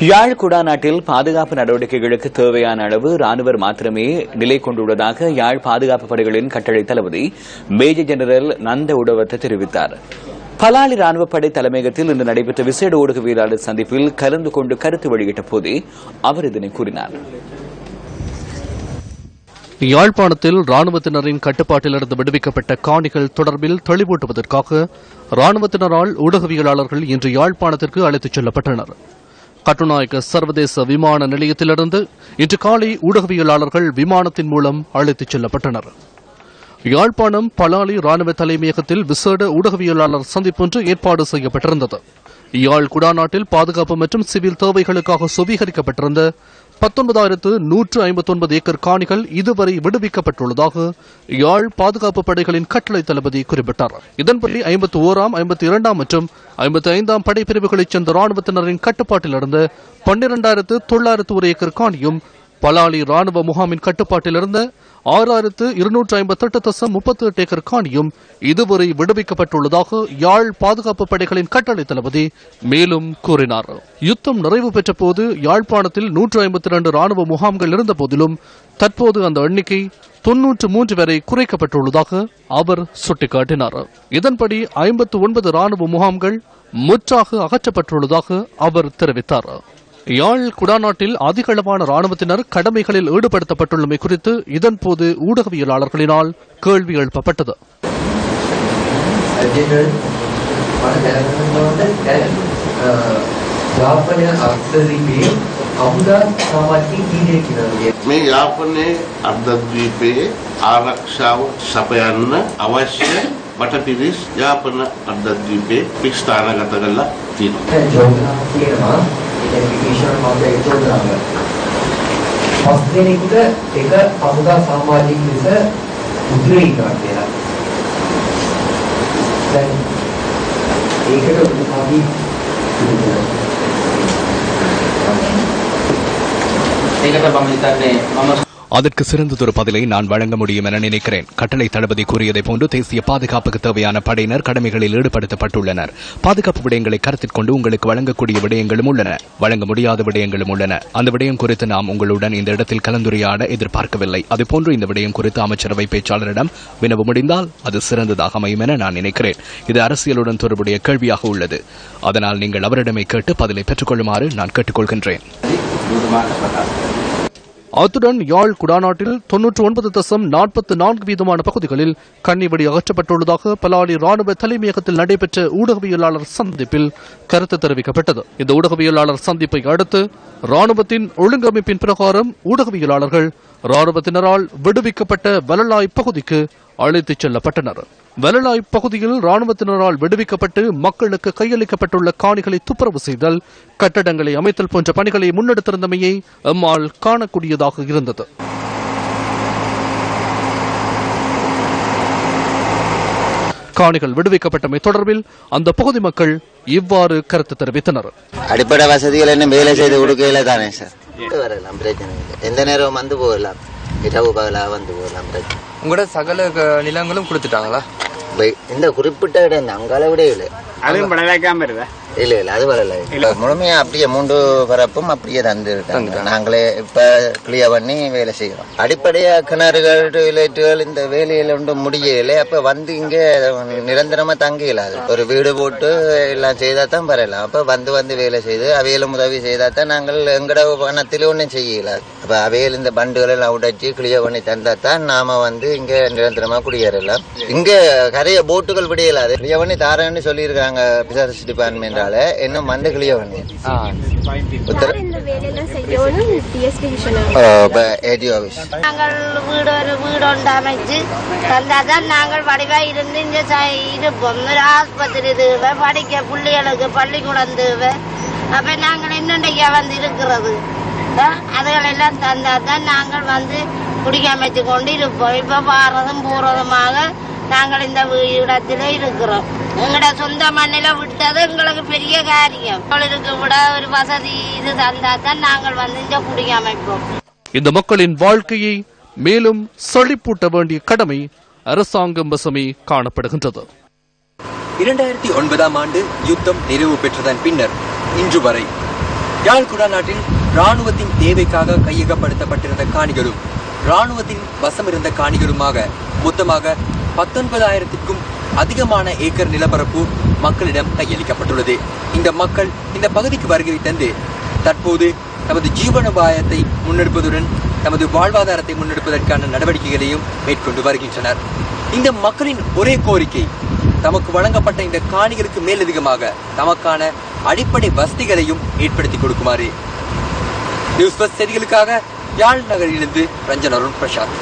யாழ் குடாநாட்டில் பாதுகாப்பு நடவடிக்கைகளுக்கு தேவையான அளவு ராணுவர் மாத்திரமே நிலை கொண்டுள்ளதாக யாழ் பாதுகாப்பு படைகளின் கட்டளை தளபதி மேஜர் ஜெனரல் நந்த உடவத்தை தெரிவித்தார். பலாலி ராணுவப்படை படை தலைமையகத்தில் இன்று நடைபெற்ற விசேட ஊடகவியலாளர் சந்திப்பில் கலந்து கொண்டு கருத்து வெளியிட்ட போதே அவர் இதனை கூறினார். யாழ்ப்பாணத்தில் ராணுவத்தினரின் கட்டுப்பாட்டிலிருந்து விடுவிக்கப்பட்ட காணிகள் தொடர்பில் தெளிவூட்டுவதற்காக ராணுவத்தினரால் ஊடகவியலாளர்கள் இன்று யாழ்ப்பாணத்திற்கு அழைத்துச் செல்லப்பட்டனர். கட்டுநாயக்க சர்வதேச விமான நிலையத்திலிருந்து இன்று காலை ஊடகவியலாளர்கள் விமானத்தின் மூலம் அழைத்துச் செல்லப்பட்டனர். யாழ்ப்பாணம் பலாலி ராணுவ தலைமையகத்தில் விசேட ஊடகவியலாளர் சந்திப்பொன்று ஏற்பாடு செய்யப்பட்டிருந்தது. யாழ் குடாநாட்டில் பாதுகாப்பு மற்றும் சிவில் தேவைகளுக்காக சுவீகரிக்கப்பட்டிருந்த பத்தொன்பதாயிரத்து நூற்று ஐம்பத்தொன்பது ஏக்கர் காணிகள் இதுவரை விடுவிக்கப்பட்டுள்ளதாக யாழ் பாதுகாப்பு படைகளின் கட்டளை தளபதி குறிப்பிட்டார். இதன்படி ஐம்பத்தி ஓராம் ஐம்பத்தி இரண்டாம் மற்றும் ஐம்பத்தி ஐந்தாம் படைப்பிரிவுகளைச் சேர்ந்த ராணுவத்தினரின் கட்டுப்பாட்டில் இருந்த பன்னிரண்டாயிரத்து தொள்ளாயிரத்து ஒரு ஏக்கர் காணியும் பலாலி ராணுவ முகாமின் கட்டுப்பாட்டில் இருந்த ஆறாயிரத்து இருநூற்று ஐம்பத்தெட்டு தசம் முப்பத்தி எட்டு ஏக்கர் காணியும் இதுவரை விடுவிக்கப்பட்டுள்ளதாக யாழ் பாதுகாப்பு படைகளின் கட்டளை தளபதி மேலும் கூறினார். யுத்தம் நிறைவு பெற்ற போது யாழ்ப்பாணத்தில் நூற்று ஐம்பத்தி இரண்டு ராணுவ முகாம்கள் இருந்த போதிலும் தற்போது அந்த எண்ணிக்கை தொன்னூற்று மூன்று வரை குறைக்கப்பட்டுள்ளதாக அவர் சுட்டிக்காட்டினார். இதன்படி ஐம்பத்து ஒன்பது ராணுவ முகாம்கள் முற்றாக அகற்றப்பட்டுள்ளதாக அவர் தெரிவித்தார். யாழ் குடாநாட்டில் அதிகளவான ராணுவத்தினர் கடமைகளில் ஈடுபடுத்தப்பட்டுள்ளமை குறித்து இதன்போது ஊடகவியலாளர்களினால் கேள்வி எழுப்பப்பட்டது ජෙනරල් මට දැනගන්න ඕනේ දැන් යාපනය අර්ථදීපේ හමුදා සාමාජික කීඩේ කියලා මේ යාපනයේ අර්ධද්වීපයේ ආරක්ෂාව සපයන්න අවශ්‍ය බටපිරිස් යාපන අර්ධද්වීපයේ පිස්ථානගත කරලා තියෙනවා. දැන් ජෝග්‍රාම කියනවා ඉඩෙන්ටිෆිකේෂන් මාතේ ජෝග්‍රාම පස් දෙනෙකුට එක හමුදා සමාජික ලෙස උතුරේ ඉන්නවා කියලා. දැන් ඒකට උපසාවි ඒකට මම හිතන්නේ මම அதற்கு சிறந்ததொரு பதிலை நான் வழங்க முடியும் என நினைக்கிறேன். கட்டளை தளபதி கூறியதைப் போன்று தேசிய பாதுகாப்புக்கு தேவையான படையினர் கடமைகளில் ஈடுபடுத்தப்பட்டுள்ளனர். பாதுகாப்பு விடயங்களை கருத்தில் கொண்டு உங்களுக்கு வழங்கக்கூடிய விடயங்களும் உள்ளன. வழங்க முடியாத விடயங்களும் உள்ளன. அந்த விடயம் குறித்து நாம் உங்களுடன் இந்த இடத்தில் கலந்துரையாட எதிர்பார்க்கவில்லை. அதுபோன்று இந்த விடயம் குறித்து அமைச்சரவை பேச்சாளரிடம் வினவு முடிந்தால் அது சிறந்ததாக அமையும் என நான் நினைக்கிறேன். இது அரசியலுடன் தொடர்புடைய கேள்வியாக உள்ளது. அதனால் நீங்கள் அவரிடமே கேட்டு பதிலை பெற்றுக்கொள்ளுமாறு நான் கேட்டுக்கொள்கின்றேன். அத்துடன் யாழ் குடாநாட்டில் தொன்னூற்று ஒன்பது தசம் நாற்பத்தி நான்கு வீதமான பகுதிகளில் கன்னிவெடி அகற்றப்பட்டுள்ளதாக பலாலி ராணுவ தலைமையகத்தில் நடைபெற்ற ஊடகவியலாளர் சந்திப்பில் கருத்து தெரிவிக்கப்பட்டது. இந்த ஊடகவியலாளர் சந்திப்பை அடுத்து ராணுவத்தின் ஒழுங்கமைப்பின் பிரகாரம் ஊடகவியலாளர்கள் ராணுவத்தினரால் விடுவிக்கப்பட்ட வலலாய் பகுதிக்கு அழைத்துச் செல்லப்பட்டனர். வெலலாய் பகுதியில் ராணுவத்தினரால் விடுவிக்கப்பட்டு மக்களுக்கு கையளிக்கப்பட்டுள்ள காணிகளை துப்புரவு செய்தல் கட்டடங்களை அமைத்தல் போன்ற பணிகளை முன்னெடுத்திருந்தமையை எம்மால் காணக்கூடியதாக இருந்தது. காணிகள் விடுவிக்கப்பட்டமை தொடர்பில் அந்த பகுதி மக்கள் இவ்வாறு கருத்து தெரிவித்தனர். அடிப்படை வசதிகள் என்ன வேலை செய்து கொடுக்கல தானே சார்? வரலாம் பிரச்சனை எந்த நேரம் வந்து போகலாம். இரவு பகலா வந்து போகலாம். பிரச்சனை உங்களோட சகல க- நிலங்களும் கொடுத்துட்டாங்களா? இந்த குறிப்பிட்ட இடம் இந்த அங்கால விட இல்லை. அதுவும் படவேக்காம இருதா இல்ல இல்ல அது வரல. இல்ல. முழுமையா அப்படியே மூன்று பரப்பும் அப்படியே தந்து இருக்காங்க நாங்களே இப்ப கிளியர் பண்ணி வேலை செய்யறோம். அடிப்படையா கிணறுகள் டாய்லெட்டுகள் இந்த வேலையில ஒன்றும் முடியல. அப்ப வந்து இங்க நிரந்தரமா தங்க இயலாது ஒரு வீடு போட்டு எல்லாம் செய்தா தான் வரலாம் அப்ப வந்து வந்து வேலை செய்து அவையிலும் உதவி செய்தா தான் நாங்கள் எங்கட பணத்தில ஒன்றும் செய்ய இயலாது அப்ப அவையில் இந்த பண்டுகள் எல்லாம் உடைச்சு கிளியர் பண்ணி தந்தா தான் நாம வந்து இங்க நிரந்தரமா குடியேறலாம். இங்க நிறைய போட்டுகள் விடையலாது கிளியர் பண்ணி தாரேன்னு சொல்லியிருக்காங்க பிசாரஸ் டிபார்ட்மெண்டால இன்னும் வந்து கிளியர் பண்ணி உத்தர ஏடி ஆஃபீஸ் நாங்கள் வீடு ஒரு வீடு ஒன்று அமைச்சு தந்தாதான் நாங்கள் வடிவா இருந்து இங்க இருப்போம் ஒரு ஆஸ்பத்திரி தேவை படிக்க பிள்ளைகளுக்கு பள்ளிக்கூடம் தேவை. அப்ப நாங்கள் என்னண்டைக்கா வந்து இருக்கிறது? அஹ் அதுகளெல்லாம் தந்தாதான் நாங்கள் வந்து குடிக்கமைச்சு கொண்டு இருப்போம் இப்ப வாரதும் போறதுமாக நாங்கள் இந்த இடத்துல இருக்கிறோம். எங்களோட சொந்த மண்ணில விட்டது எங்களுக்கு பெரிய காரியம். அவளுக்கு விட ஒரு வசதி இது தந்தாதான் நாங்கள் வந்து இங்க குடிக்கமைப்போம் இந்த மக்களின் வாழ்க்கையை மேலும் செழிப்பூட்ட வேண்டிய கடமை அரசாங்கம் வசமே காணப்படுகின்றது. இரண்டாயிரத்தி ஒன்பதாம் ஆண்டு யுத்தம் நிறைவு பெற்றதன் பின்னர் இன்று வரை யாழ் குடாநாட்டில் இராணுவத்தின் தேவைக்காக கையகப்படுத்தப்பட்டிருந்த காணிகளும் ராணுவத்தின் வசம் இருந்த காணிகளுமாக மொத்தமாக பத்தொன்பதாயிரத்திற்கும் அதிகமான ஏக்கர் நிலப்பரப்பு மக்களிடம் கையளிக்கப்பட்டுள்ளது. இந்த மக்கள் இந்த பகுதிக்கு வருகை தந்து தற்போது தமது ஜீவனோபாயத்தை முன்னெடுப்பதுடன் தமது வாழ்வாதாரத்தை முன்னெடுப்பதற்கான நடவடிக்கைகளையும் மேற்கொண்டு வருகின்றனர். இந்த மக்களின் ஒரே கோரிக்கை தமக்கு வழங்கப்பட்ட இந்த காணிகளுக்கு மேலதிகமாக தமக்கான அடிப்படை வசதிகளையும் ஏற்படுத்தி கொடுக்குமாறு. நியூஸ் பஸ் செய்திகளுக்காக யாழ் நகரிலிருந்து ரஞ்சன் அருண் பிரசாத்.